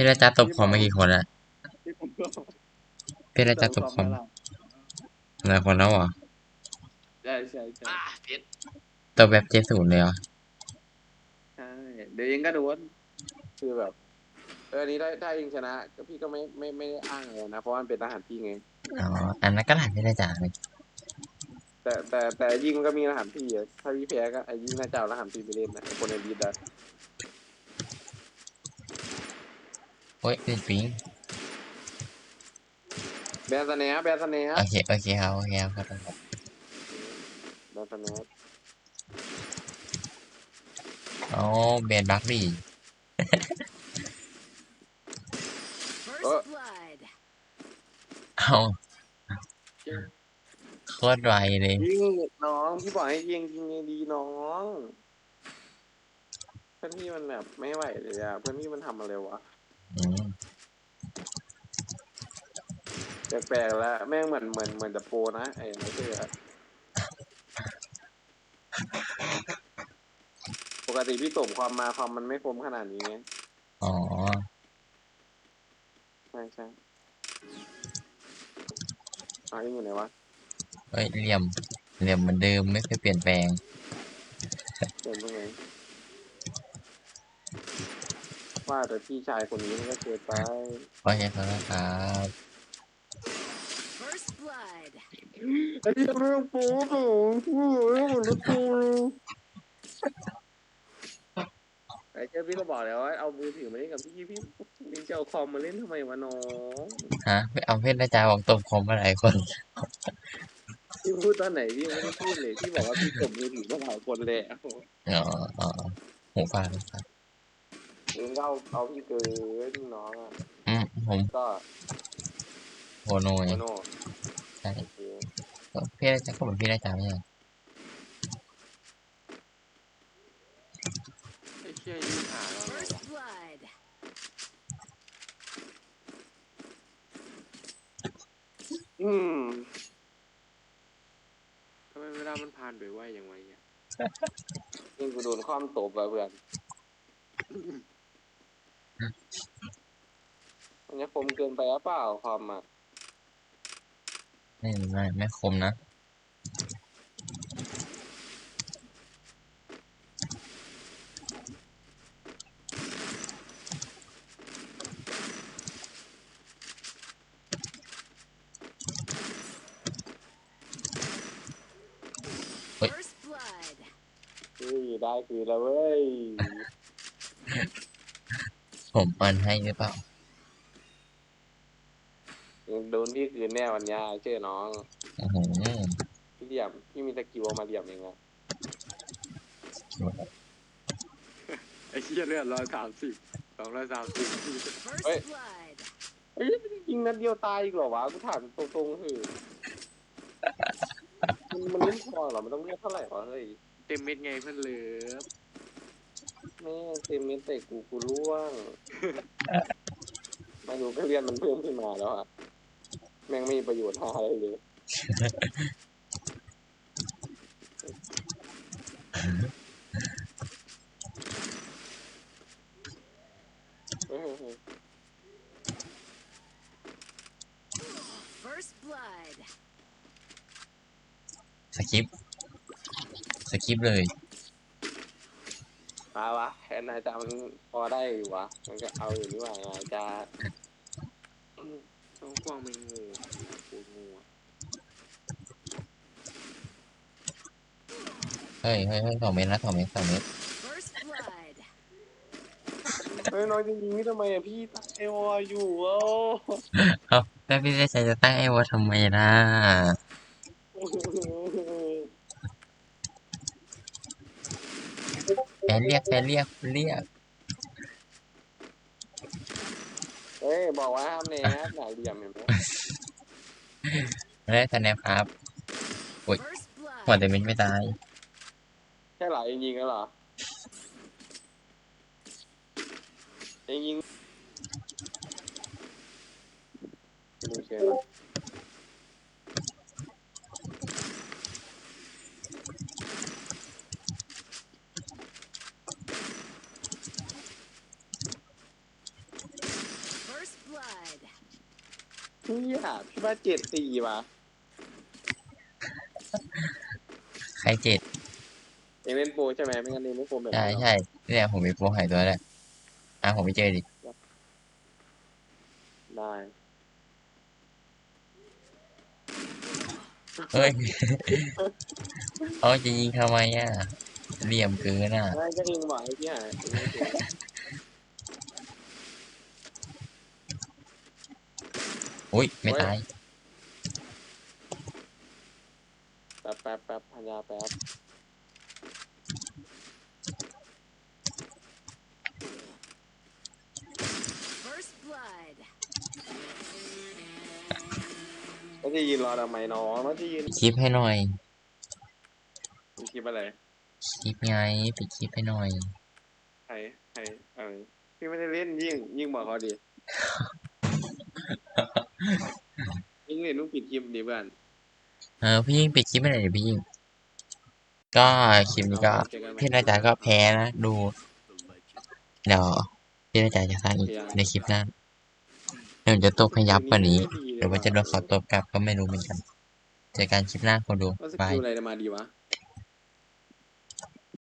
พี่ราชาตบคอมมากี่คนละที่ผมก็พี่ราชาตบคอมหลายคนแล้วเหรอใช่ใช่ใช่อะเพชรตบแบบเจศูนย์เลยเหรอใช่เดี๋ยวเองก็โดนคือแบบเอออันนี้ได้ถ้าเองชนะ ก็พี่ก็ไม่ไม่ไม่ได้อ้างเลยนะเพราะว่ามันเป็นทหารพี่ไงอ๋ออันนั้นก็หลานพี่ราชาเลยแต่แต่แต่ยิงมันก็มีรหัสพี่อะถ้าพี่แพ้ก็ไอ้ยิงน่าจะเอารหัสพี่ไปเล่นนะไอ้คนในบีดอะ โอ้ยเป็นปิงแบนสแนปแบนสแนปโอเคโอเคครับโอเคครับขอโทษครับแบนสแนปอ๋อเบนบักดี First blood. เอาโคตรไวเลยยิงน้องพี่บอกให้ยิงยิงไงดีน้องเพื่อนพี่มันแบบไม่ไหวเลยอะเพื่อนพี่มันทำอะไรวะอืม แปลกๆแล้วแม่งเหมือนเหมือนเหมือนจะโปรนะไอ้ไม่ใช่อะปกติพี่ตบความมาความมันไม่คมขนาดนี้ไงอ๋อ ใช่ใช่อะยังอยู่ไหนวะเอ้ยเหลี่ยมเหลี่ยมเหมือนเดิมไม่เคยเปลี่ยนแปลง เดินตรงไหน ว่าแต่พี่ชายคนนี้มันก็เกินไปโอเคขอโทษครับ First blood. ไอ้ที่เรื่องโป๊ะของกูเรื่องรถกูไอ้เจ้าพี่ก็บอกแล้วว่าเอามือถือมาเล่นกับพี่พี่พี่จะเอาคอมมาเล่นทำไมวะน้องฮะเอาเพื่อนราชาบอกตบคอมมาหลายคน พี่พูดตอนไหนพี่ไม่ได้พูดเลยพี่บอกว่าพี่ตบมือถือมาหลายคนเลยอะอ๋ออ๋อหูฟังหูฟัง เองก็เอาเอาพี่เกินน้องอะอืมผมก็โฮโนโอไงโน่ใช่โอเคพี่ราชาก็เหมือนพี่ราชาไม่ใช่เหรอไอ้เชี่ยยี่หาเราเลยวะ First blood. อืมทำไมเวลามันผ่านไปไวอย่างไวอะนี่กูโดนความตบอะเพื่อน มันจะคมเกินไปหรือเปล่าความอะไม่ไม่ไม่คมนะเฮ้ยได้คืนแล้วเว้ย ผมเปินให้หรือเปล่า โดนพี่คืนแน่วันเนี้ยเชื่อน้อง โอ้โหพี่เหลี่ยมพี่มีสกิลเอามาเหลี่ยมเองอะไอ้เชี่ยเลือดร้อยสามสิบสองร้อยสามสิบ First Wait. blood. เอ้ยยิงนัดเดียวตายอีกเหรอวะกูถามตรงๆเถอะมันมันเล่นพอเหรอมันต้องเลือดเท่าไหร่วะเฮ้ยเต็มเม็ดไงเพื่อนเหลือ แม่เต็มเม็ดเตะกูกูร่วงมาดูก็เรียนมันเพิ่มขึ้นมาแล้วอะแม่งไม่มีประโยชน์หาอะไรเลยเฮ้ยเฮ้ยเฮ้ย First blood. สคริปต์สคริปต์เลย มาวะแอนนายจามันพอได้อยู่วะ มันก็เอาอยู่นี่หว่านายจาต้องกว้างไม่งูโคตรงูอะเฮ้ยเฮ้ยเฮ้ยสองเมตรนะสองเมตรสองเมตร First blood. เฮ้ยน้อยจริงๆนี่ทำไมอะพี่ตั้งเอวออยู่เอ้าเอาแล้วพี่ราชาจะตั้งไอ้วอทำไมล่ะแฟ นเรียกแฟนเรียกเรียกเฮ้ยบอกว่าห้ามแนบหนาเหลี่ยมเห็นไหมไม่ได้สแนปครับ First หัว blood. แต่มินไม่ตายแค่หลายยิงๆแล้วเหรอเองยิงดูเชียร์นะ พี่อะพี่ว่าเจ็ดสี่วะใครเจ็ดเองเล่นโปรใช่ไหมไม่งั้นเองไม่โปรแบบใช่นี้หรอกใช่เนี่ยผมมีโปรหายตัวแล้วอะผมไปเจอดิได้เฮ้ย เอาจะยิงทำไมอะเหลี่ยมเกินอะ ได้ก็เองบอกให้พี่หาเองไม่โปร อุ้ยไม่ตายแป๊บแป๊บแป๊บพันยาแป๊บ First blood. แล้วจะยืนรอทำไมน้องแล้วจะยืนคลิปให้หน่อยมีคลิปอะไรคลิปไงปิดคลิปให้หน่อยใครใครเออพี่ไม่ได้เล่นยิ่งยิ่งบอกเขาดิ ยิ่งเล่นต้องปิดคลิปดิเพื่อนเออพี่ยิ่งปิดคลิปให้หน่อยดิพี่ยิ่ง ก็คลิปนี้ก็เจอกันใหม่พี่นาจาก็แพ้นะดู เดี๋ยวพี่นาจาจะสร้างอีกในคลิปหน้าเดี๋ยวจะตบให้ยับกว่านี้ หรือว่าจะโดนเขาตบกลับก็ไม่รู้เหมือนกันเจอกันคลิปหน้าคนดูว่าสบายกิลอะไรจะมาดีวะ